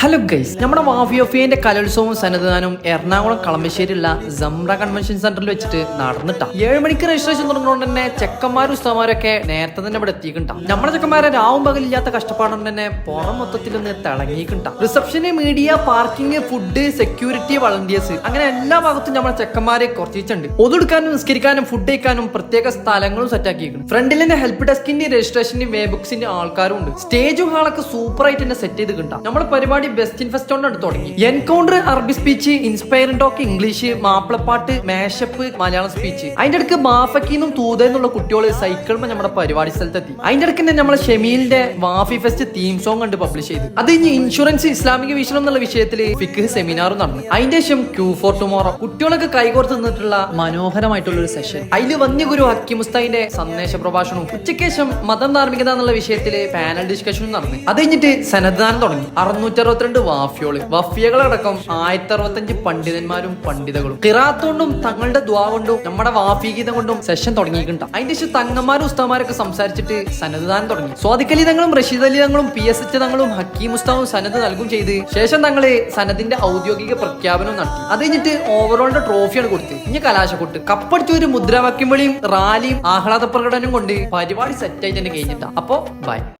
Hello guys നമ്മുടെ വാഫിയോഫിയന്റെ കലോത്സവവും സന്നദ്ധാനവും Ernakulam കളമശ്ശേരിയുള്ള സമ്ര convention സെന്ററിൽ വെച്ചിട്ട് നടന്നിട്ടാ. ഏഴ് മണിക്ക് രജിസ്ട്രേഷൻ തുടങ്ങുന്നതുകൊണ്ട് തന്നെ ചെക്കന്മാരും ഉസ്താമാരൊക്കെ നേരത്തെ തന്നെ ഇവിടെ എത്തിയിട്ടുണ്ടാവും നമ്മുടെ ചെക്കന്മാരെ രാവും പകലില്ലാത്ത കഷ്ടപ്പാടുകൊണ്ട് തന്നെ പുറം മൊത്തത്തിൽ ഒന്ന് തിളങ്ങിയിട്ടുണ്ടാവും റിസപ്ഷന് media parking food security volunteers അങ്ങനെ എല്ലാ ഭാഗത്തും നമ്മുടെ ചെക്കന്മാരെ കുറച്ചിട്ടുണ്ട്. ഒതുടുക്കാനും നിസ്കരിക്കാനും ഫുഡ് കഴിക്കാനും പ്രത്യേക സ്ഥലങ്ങളും സെറ്റ് ആക്കിയിരിക്കുന്നു ഫ്രണ്ടിൽ തന്നെ ഹെൽപ്പ് ഡെസ്കിന്റെ രജിസ്ട്രേഷന്റെ വേ ബുക്സിന്റെ ആൾക്കാരും ഉണ്ട്. സ്റ്റേജും ഹാളൊക്കെ സൂപ്പർ ആയിട്ട് തന്നെ സെറ്റ് ചെയ്ത് കിട്ടാം നമ്മുടെ പരിപാടി ബെസ്റ്റ് ഇൻഫെസ്റ്റ് കൊണ്ടാണ് തുടങ്ങി. എൻകൗണ്ടർ അറബി സ്പീച്ച് ഇൻസ്പയർ ടോക്ക് ഇംഗ്ലീഷ് മാപ്പിളപ്പാട്ട് മാഷപ്പ് മലയാളം സ്പീച്ച് അതിന്റെ അടുക്ക് ബാഫക്കിന്നും തൂത എന്നുള്ള കുട്ടികൾ സൈക്കിളും നമ്മുടെ പരിപാടി സ്ഥലത്തെത്തി. അതിന്റെ അടുക്ക് തന്നെ നമ്മളെ ഷെമീലിന്റെ വാഫി ഫെസ്റ്റ് തീം സോങ് കണ്ട് പബ്ലിഷ് ചെയ്തു. അത് കഴിഞ്ഞ് ഇൻഷുറൻസ് ഇസ്ലാമിക വീക്ഷണം എന്നുള്ള വിഷയത്തിൽ ഫിക്ക് സെമിനാറും നടന്നു. അതിന്റെ ശേഷം ക്യൂ ഫോർ ടുമോറോ കുട്ടികളൊക്കെ കൈകോർത്ത് നിന്നിട്ടുള്ള മനോഹരമായിട്ടുള്ള ഒരു സെഷൻ അതിൽ വന്യഗുരു ഹക്കി മുസ്താഹിന്റെ സന്ദേശ പ്രഭാഷണവും ഉച്ചയ്ക്ക് ശേഷം മതം ധാർമ്മികത എന്നുള്ള വിഷയത്തിൽ പാനൽ ഡിസ്കഷനും നടന്നു. അത് കഴിഞ്ഞിട്ട് സന്നദ്ധാനം തുടങ്ങി. അറുന്നൂറ്റി അറുപത്തിരണ്ട് വാഫിയോൾ. വഫിയകളടക്കം ആയിരത്തി അറുപത്തഞ്ച് പണ്ഡിതന്മാരും പണ്ഡിതകളും. കിറാത്ത് കൊണ്ടും തങ്ങളുടെ ദ്വാ കൊണ്ടും നമ്മുടെ വാഫീഗീതം കൊണ്ടും സെഷൻ തുടങ്ങിയിട്ടുണ്ട്. അതിന്റെ ശേഷം തങ്ങന്മാരും ഉസ്താമാരൊക്കെ സംസാരിച്ചിട്ട് സന്നദ്ധാനം തുടങ്ങി. സ്വാദിഖലി തങ്ങളും റഷീദ് അലി തങ്ങളും പി എസ് എച്ച് തങ്ങളും ഹക്കീം ഉസ്താവും സന്നദ്ധ നൽകും ചെയ്ത് ശേഷം തങ്ങൾ സനദിന്റെ ഔദ്യോഗിക പ്രഖ്യാപനവും നടത്തി. അത് കഴിഞ്ഞിട്ട് ഓവറോളിന്റെ ട്രോഫിയാണ് കൊടുത്തത് ഇനി കലാശക്കൊട്ട്. കപ്പടിച്ച ഒരു മുദ്രാവാക്യം വിളിയും റാലിയും ആഹ്ലാദ പ്രകടനം കൊണ്ട് പരിപാടി സെറ്റായി തന്നെ കഴിഞ്ഞിട്ടാ. അപ്പോ ബൈ